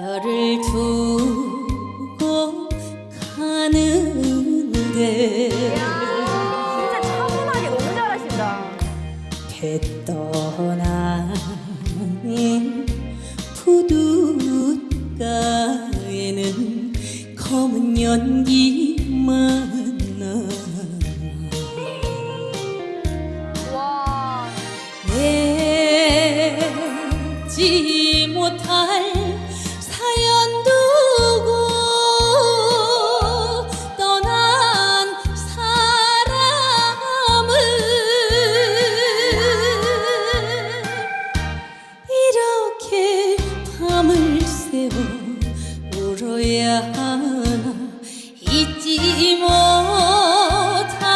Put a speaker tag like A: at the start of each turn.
A: 별을 두고 가는데
B: 진짜 차분하게 너무 잘하신다.
A: 배 떠나는 푸둣가에는 검은 연기만 나
B: 와.
A: 왠지 세고 울어야